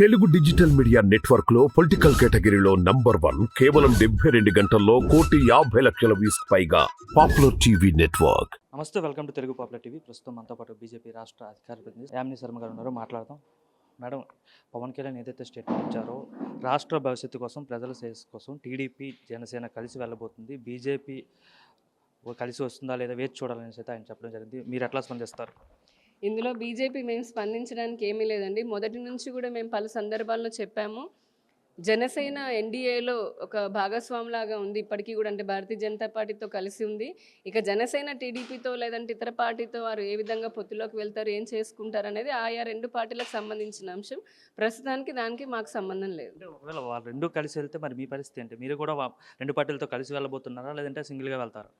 Telugu digital media నెట్వర్క్లో political కేటగిరీలో number one కేవలం డెబ్బై రెండు గంటల్లో కోటి యాభై లక్షల వ్యూస్ పైగా పాపులర్ టీవీ నెట్వర్క్. నమస్తే welcome to Telugu popular TV. ప్రస్తుతం మనతో పాటు బీజేపీ రాష్ట్ర అధికార ప్రతినిధి యామిని శర్మ గారు ఉన్నారు. మాట్లాడదాం. మేడం పవన్ కళ్యాణ్ ఏదైతే స్టేట్మెంట్ ఇచ్చారో రాష్ట్ర భవిష్యత్తు కోసం ప్రజల శ్రేయస్సు కోసం టీడీపీ జనసేన కలిసి వెళ్ళబోతుంది. బీజేపీ కలిసి వస్తుందా లేదా వేచి చూడాలనేసి అయితే ఆయన చెప్పడం జరిగింది. మీరు ఎట్లా స్పందిస్తారు? ఇందులో బీజేపీ మేము స్పందించడానికి ఏమీ లేదండి. మొదటి నుంచి కూడా మేము పలు సందర్భాల్లో చెప్పాము. జనసేన ఎన్డీఏలో ఒక భాగస్వామిలాగా ఉంది. ఇప్పటికీ కూడా అంటే భారతీయ జనతా పార్టీతో కలిసి ఉంది. ఇక జనసేన టీడీపీతో లేదంటే ఇతర పార్టీతో వారు ఏ విధంగా పొత్తులోకి వెళ్తారు ఏం చేసుకుంటారు అనేది ఆయా రెండు పార్టీలకు సంబంధించిన అంశం. ప్రస్తుతానికి దానికి మాకు సంబంధం లేదు. ఒకవేళ వాళ్ళు రెండు కలిసి వెళ్తే మరి మీ పరిస్థితి ఏంటి? మీరు కూడా రెండు పార్టీలతో కలిసి వెళ్ళబోతున్నారా? లేదంటే సింగిల్గా వెళ్తారా?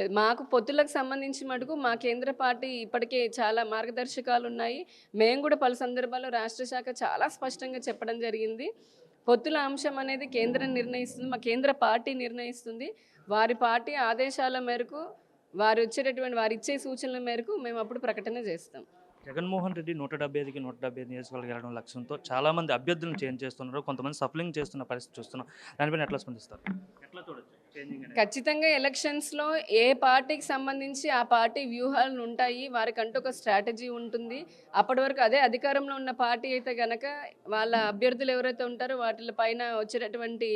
లేదు మాకు పొత్తులకు సంబంధించి మటుకు మా కేంద్ర పార్టీ ఇప్పటికే చాలా మార్గదర్శకాలు ఉన్నాయి. మేము కూడా పలు సందర్భాల్లో రాష్ట్ర శాఖ చాలా స్పష్టంగా చెప్పడం జరిగింది. పొత్తుల అంశం అనేది కేంద్రం నిర్ణయిస్తుంది మా కేంద్ర పార్టీ నిర్ణయిస్తుంది. వారి పార్టీ ఆదేశాల మేరకు వారు వచ్చేటటువంటి వారు ఇచ్చే సూచనల మేరకు మేము అప్పుడు ప్రకటన చేస్తాం. జగన్మోహన్ రెడ్డి నూట డెబ్బై ఐదుకి నూట డెబ్బై ఐదు నియోజకవర్గం వెళ్ళడం లక్ష్యంతో చాలా మంది అభ్యర్థులను చేంజ్ చేస్తున్నారు. కొంతమంది సఫలింగ్ చేస్తున్న పరిస్థితి చూస్తున్నాం. దానిపైన ఎట్లా స్పందిస్తారు? ఎట్లా చూడొచ్చు? ఖచ్చితంగా ఎలక్షన్స్లో ఏ పార్టీకి సంబంధించి ఆ పార్టీ వ్యూహాలు ఉంటాయి వారికంటూ ఒక స్ట్రాటజీ ఉంటుంది. అప్పటి వరకు అదే అధికారంలో ఉన్న పార్టీ అయితే గనక వాళ్ళ అభ్యర్థులు ఎవరైతే ఉంటారో వాటి పైన వచ్చేటటువంటి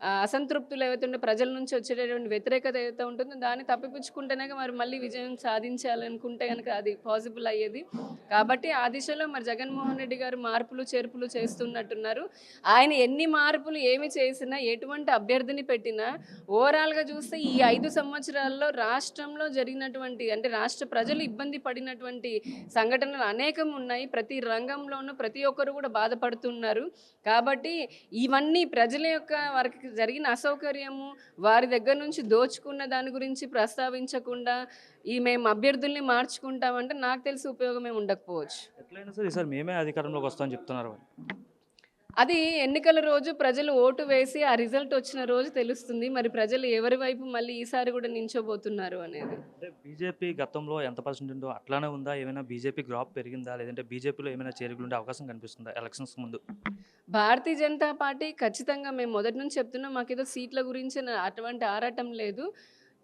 అసంతృప్తులు ఏవైతే ఉంటే ప్రజల నుంచి వచ్చేటటువంటి వ్యతిరేకత ఏదైతే ఉంటుందో దాన్ని తప్పిపుచ్చుకుంటేనే మరి మళ్ళీ విజయం సాధించాలనుకుంటే కనుక అది పాసిబుల్ అయ్యేది. కాబట్టి ఆ దిశలో మరి జగన్మోహన్ రెడ్డి గారు మార్పులు చేర్పులు చేస్తున్నట్టున్నారు. ఆయన ఎన్ని మార్పులు ఏమి చేసినా ఎటువంటి అభ్యర్థిని పెట్టినా ఓవరాల్గా చూస్తే ఈ ఐదు సంవత్సరాల్లో రాష్ట్రంలో జరిగినటువంటి అంటే రాష్ట్ర ప్రజలు ఇబ్బంది పడినటువంటి సంఘటనలు అనేకం ఉన్నాయి. ప్రతి రంగంలోనూ ప్రతి ఒక్కరు కూడా బాధపడుతున్నారు. కాబట్టి ఇవన్నీ ప్రజల యొక్క వారికి జరిగిన అసౌకర్యము వారి దగ్గర నుంచి దోచుకున్న దాని గురించి ప్రస్తావించకుండా ఈ మేము అభ్యర్థుల్ని మార్చుకుంటామంటే నాకు తెలిసి ఉపయోగమే ఉండకపోవచ్చు. ఎట్లయినా సరే సార్ మేమే అధికారంలోకి వస్తామని చెప్తున్నారు అది ఎన్నికల రోజు ప్రజలు ఓటు వేసి ఆ రిజల్ట్ వచ్చిన రోజు తెలుస్తుంది. మరి ప్రజలు ఎవరి వైపు మళ్ళీ ఈసారి కూడా నించోబోతున్నారు అనేది? అంటే బీజేపీ గతంలో ఎంత పర్సెంట్ ఉందో అట్లానే ఉందా? ఏమైనా బీజేపీ గ్రాప్ పెరిగిందా? లేదంటే బీజేపీలో ఏమైనా చేరికలు ఉండే అవకాశం కనిపిస్తుందా ఎలక్షన్స్ ముందు? భారతీయ జనతా పార్టీ ఖచ్చితంగా మేము మొదటి నుంచి చెప్తున్నాం. మాకేదో సీట్ల గురించి అటువంటి ఆరాటం లేదు.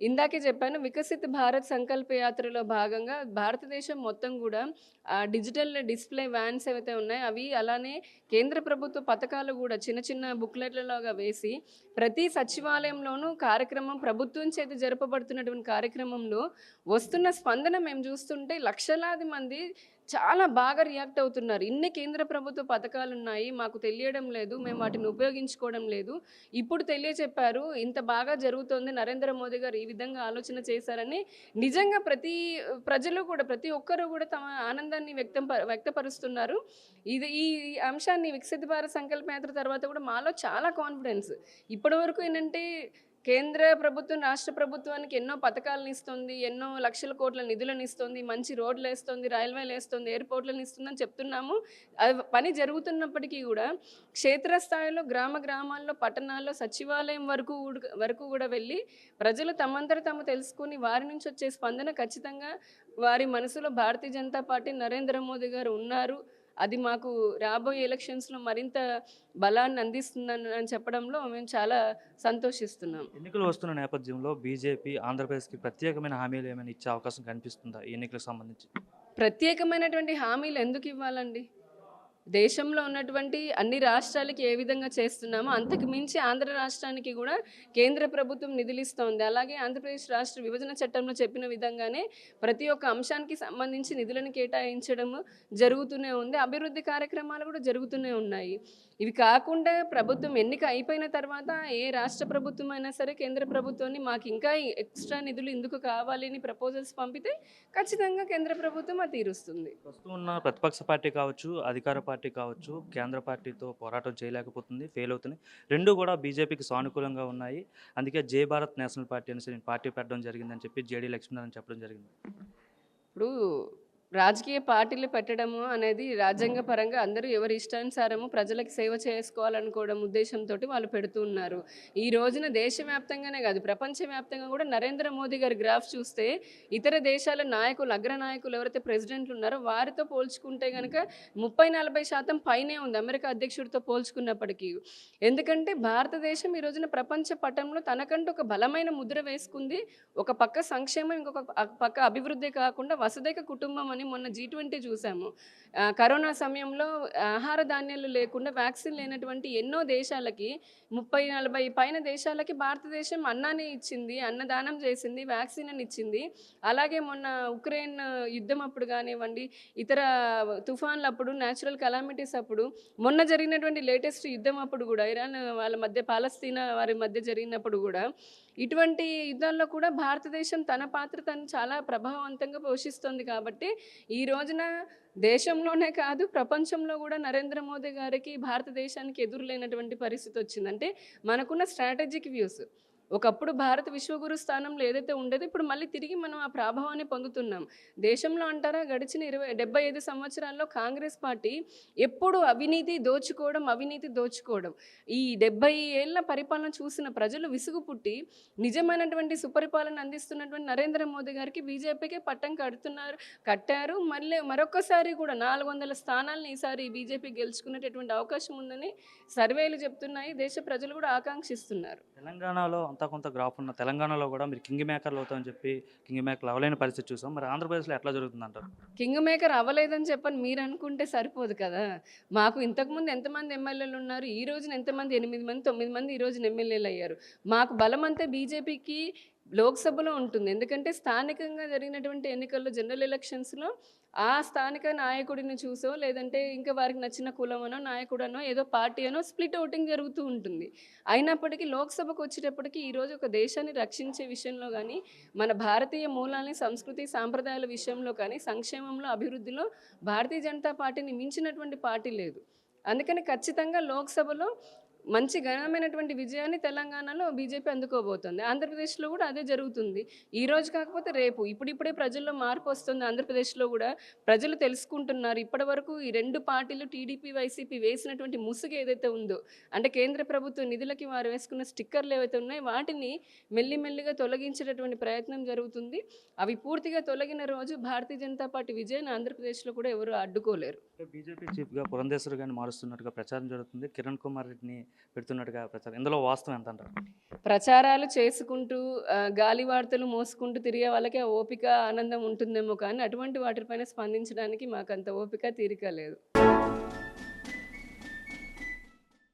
ఇందాకే చెప్పాను వికసిత్ భారత్ సంకల్ప యాత్రలో భాగంగా భారతదేశం మొత్తం కూడా డిజిటల్ డిస్ప్లే వ్యాన్స్ ఏవైతే ఉన్నాయో అవి అలానే కేంద్ర ప్రభుత్వ పథకాలు కూడా చిన్న చిన్న బుక్లెట్లలోగా వేసి ప్రతి సచివాలయంలోనూ కార్యక్రమం ప్రభుత్వం చేత జరపబడుతున్నటువంటి కార్యక్రమంలో వస్తున్న స్పందన మేము చూస్తుంటే లక్షలాది మంది చాలా బాగా రియాక్ట్ అవుతున్నారు. ఇన్ని కేంద్ర ప్రభుత్వ పథకాలు ఉన్నాయి మాకు తెలియడం లేదు మేము వాటిని ఉపయోగించుకోవడం లేదు. ఇప్పుడు తెలియచెప్పారు ఇంత బాగా జరుగుతోంది నరేంద్ర మోదీ గారు ఈ విధంగా ఆలోచన చేశారని నిజంగా ప్రతి ప్రజలు కూడా ప్రతి ఒక్కరూ కూడా తమ ఆనందాన్ని వ్యక్తం ప- వ్యక్తపరుస్తున్నారు. ఇది ఈ అంశాన్ని వికసిత భారత సంకల్ప యాత్ర తర్వాత కూడా మాలో చాలా కాన్ఫిడెన్స్ ఇప్పటి వరకు ఏంటంటే కేంద్ర ప్రభుత్వం రాష్ట్ర ప్రభుత్వానికి ఎన్నో పథకాలను ఇస్తుంది ఎన్నో లక్షల కోట్ల నిధులను ఇస్తుంది మంచి రోడ్లు వేస్తుంది రైల్వేలు వేస్తుంది ఎయిర్పోర్ట్లను ఇస్తుందని చెప్తున్నాము. అది పని జరుగుతున్నప్పటికీ కూడా క్షేత్రస్థాయిలో గ్రామ గ్రామాల్లో పట్టణాల్లో సచివాలయం వరకు వరకు కూడా వెళ్ళి ప్రజలు తమంతట తాము తెలుసుకుని వారి నుంచి వచ్చే స్పందన ఖచ్చితంగా వారి మనసులో భారతీయ జనతా పార్టీ నరేంద్ర మోదీ గారు ఉన్నారు. అది మాకు రాబోయే ఎలక్షన్స్లో మరింత బలాన్ని అందిస్తుందని అని చెప్పడంలో మేము చాలా సంతోషిస్తున్నాం. ఎన్నికలు వస్తున్న నేపథ్యంలో బీజేపీ ఆంధ్రప్రదేశ్కి ప్రత్యేకమైన హామీలు ఏమైనా ఇచ్చే అవకాశం కనిపిస్తుందా? ఈ ఎన్నికలకు సంబంధించి. ప్రత్యేకమైనటువంటి హామీలు ఎందుకు ఇవ్వాలండి? దేశంలో ఉన్నటువంటి అన్ని రాష్ట్రాలకి ఏ విధంగా చేస్తున్నామో అంతకు మించి ఆంధ్ర రాష్ట్రానికి కూడా కేంద్ర ప్రభుత్వం నిధులిస్తోంది. అలాగే ఆంధ్రప్రదేశ్ రాష్ట్ర విభజన చట్టంలో చెప్పిన విధంగానే ప్రతి ఒక్క అంశానికి సంబంధించి నిధులను కేటాయించడము జరుగుతూనే ఉంది. అభివృద్ధి కార్యక్రమాలు కూడా జరుగుతూనే ఉన్నాయి. ఇవి కాకుండా ప్రభుత్వం ఎన్నిక అయిపోయిన తర్వాత ఏ రాష్ట్ర ప్రభుత్వం అయినా సరే కేంద్ర ప్రభుత్వాన్ని మాకు ఇంకా ఎక్స్ట్రా నిధులు ఎందుకు కావాలి అని ప్రపోజల్స్ పంపితే ఖచ్చితంగా కేంద్ర ప్రభుత్వం అది తీరుస్తుంది. ప్రస్తుతం ఉన్న ప్రతిపక్ష పార్టీ కావచ్చు అధికార పార్టీ కావచ్చు కేంద్ర పార్టీతో పోరాటం చేయలేకపోతుంది ఫెయిల్ అవుతుంది రెండు కూడా బీజేపీకి సానుకూలంగా ఉన్నాయి. అందుకే జై భారత్ నేషనల్ పార్టీ నేను పార్టీ పెట్టడం జరిగిందని చెప్పి జేడీ లక్ష్మీనారాయణ చెప్పడం జరిగింది. ఇప్పుడు రాజకీయ పార్టీలు పెట్టడము అనేది రాజ్యాంగ పరంగా అందరూ ఎవరి ఇష్టానుసారము ప్రజలకు సేవ చేసుకోవాలనుకోవడం ఉద్దేశంతో వాళ్ళు పెడుతున్నారు ఈ రోజున దేశవ్యాప్తంగానే కాదు ప్రపంచవ్యాప్తంగా కూడా నరేంద్ర మోదీ గారి గ్రాఫ్ చూస్తే ఇతర దేశాల నాయకులు అగ్రనాయకులు ఎవరైతే ప్రెసిడెంట్లు ఉన్నారో వారితో పోల్చుకుంటే కనుక ముప్పై నలభై శాతం పైనే ఉంది అమెరికా అధ్యక్షుడితో పోల్చుకున్నప్పటికీ. ఎందుకంటే భారతదేశం ఈ రోజున ప్రపంచ పటంలో తనకంటూ ఒక బలమైన ముద్ర వేసుకుంది. ఒక పక్క సంక్షేమం ఇంకొక పక్క అభివృద్ధి కాకుండా వసుదైక కుటుంబం అని మొన్న జీ ట్వంటీ చూసాము. కరోనా సమయంలో ఆహార ధాన్యాలు లేకుండా వ్యాక్సిన్ లేనటువంటి ఎన్నో దేశాలకి ముప్పై నలభై పైన దేశాలకి భారతదేశం అన్నాన్ని ఇచ్చింది అన్నదానం చేసింది వ్యాక్సిన్ అని ఇచ్చింది. అలాగే మొన్న ఉక్రెయిన్ యుద్ధం అప్పుడు కానివ్వండి ఇతర తుఫాన్లు అప్పుడు న్యాచురల్ కలామిటీస్ అప్పుడు మొన్న జరిగినటువంటి లేటెస్ట్ యుద్ధం అప్పుడు కూడా ఇరాన్ వాళ్ళ మధ్య పాలస్తీనా వారి మధ్య జరిగినప్పుడు కూడా ఇటువంటి యుద్ధాల్లో కూడా భారతదేశం తన పాత్ర తను చాలా ప్రభావవంతంగా పోషిస్తుంది కాబట్టి ఈ రోజున దేశంలోనే కాదు ప్రపంచంలో కూడా నరేంద్ర మోదీ గారికి భారతదేశానికి ఎదురులేనటువంటి పరిస్థితి వచ్చిందంటే మనకున్న స్ట్రాటజిక్ వ్యూస్ ఒకప్పుడు భారత విశ్వగురు స్థానంలో ఏదైతే ఉండేదో ఇప్పుడు మళ్ళీ తిరిగి మనం ఆ ప్రభావాన్ని పొందుతున్నాం. దేశంలో అంటారా గడిచిన ఇరవై డెబ్బై ఐదు సంవత్సరాల్లో కాంగ్రెస్ పార్టీ ఎప్పుడు అవినీతి దోచుకోవడం అవినీతి దోచుకోవడం. ఈ డెబ్బై ఏళ్ళ పరిపాలన చూసిన ప్రజలు విసుగు పుట్టి నిజమైనటువంటి సుపరిపాలన అందిస్తున్నటువంటి నరేంద్ర మోదీ గారికి బీజేపీకి పట్టం కడుతున్నారు కట్టారు. మళ్ళీ మరొకసారి కూడా నాలుగు వందల స్థానాలను ఈసారి బీజేపీ గెలుచుకునేటటువంటి అవకాశం ఉందని సర్వేలు చెప్తున్నాయి. దేశ ప్రజలు కూడా ఆకాంక్షిస్తున్నారు. తెలంగాణలో అంతా కొంత గ్రాఫ్ ఉన్న తెలంగాణలో కూడా మీరు కింగ్ మేకర్లు అవుతామని చెప్పి కింగ్ మేకర్లు అవ్వలేని పరిస్థితి చూసాం. మరి ఆంధ్రప్రదేశ్లో ఎట్లా జరుగుతుంది అంటారు కింగ్ మేకర్ అవ్వలేదని చెప్పని మీరు అనుకుంటే సరిపోదు కదా. మాకు ఇంతకుముందు ఎంతమంది ఎమ్మెల్యేలు ఉన్నారు? ఈ రోజున ఎంతమంది? ఎనిమిది మంది తొమ్మిది మంది ఈ రోజున ఎమ్మెల్యేలు అయ్యారు. మాకు బలం అంతా బీజేపీకి లోక్సభలో ఉంటుంది. ఎందుకంటే స్థానికంగా జరిగినటువంటి ఎన్నికల్లో జనరల్ ఎలక్షన్స్లో ఆ స్థానిక నాయకుడిని చూసో లేదంటే ఇంకా వారికి నచ్చిన కులమనో నాయకుడనో ఏదో పార్టీ అనో స్ప్లిట్ ఓటింగ్ జరుగుతూ ఉంటుంది. అయినప్పటికీ లోక్సభకు వచ్చేటప్పటికి ఈరోజు ఒక దేశాన్ని రక్షించే విషయంలో కానీ మన భారతీయ మూలాల్ని సంస్కృతి సాంప్రదాయాల విషయంలో కానీ సంక్షేమంలో అభివృద్ధిలో భారతీయ జనతా పార్టీని మించినటువంటి పార్టీ లేదు. అందుకని ఖచ్చితంగా లోక్సభలో మంచి ఘనమైనటువంటి విజయాన్ని తెలంగాణలో బీజేపీ అందుకోబోతుంది. ఆంధ్రప్రదేశ్లో కూడా అదే జరుగుతుంది. ఈ రోజు కాకపోతే రేపు ఇప్పుడిప్పుడే ప్రజల్లో మార్పు వస్తుంది. ఆంధ్రప్రదేశ్లో కూడా ప్రజలు తెలుసుకుంటున్నారు. ఇప్పటి వరకు ఈ రెండు పార్టీలు టీడీపీ వైసీపీ వేసినటువంటి ముసుగు ఏదైతే ఉందో అంటే కేంద్ర ప్రభుత్వ నిధులకి వారు వేసుకున్న స్టిక్కర్లు ఏవైతే ఉన్నాయో వాటిని మెల్లిమెల్లిగా తొలగించేటటువంటి ప్రయత్నం జరుగుతుంది. అవి పూర్తిగా తొలగిన రోజు భారతీయ జనతా పార్టీ విజయాన్ని ఆంధ్రప్రదేశ్లో కూడా ఎవరు అడ్డుకోలేరు. బీజేపీ చీఫ్గా పురంధేశ్వర్ గారిని మారుస్తున్నట్టుగా ప్రచారం జరుగుతుంది. కిరణ్ కుమార్ రెడ్డిని పెడుతున్నట్టుగా ప్రచారం. ఇందులో వాస్తవం ఎంత అంటారు ప్రచారాలు చేసుకుంటూ గాలి వార్తలు మోసుకుంటూ తిరిగే వాళ్ళకి ఓపిక ఆనందం ఉంటుందేమో కానీ అటువంటి వాటిపైన స్పందించడానికి మాకు అంత ఓపిక తీరిక లేదు.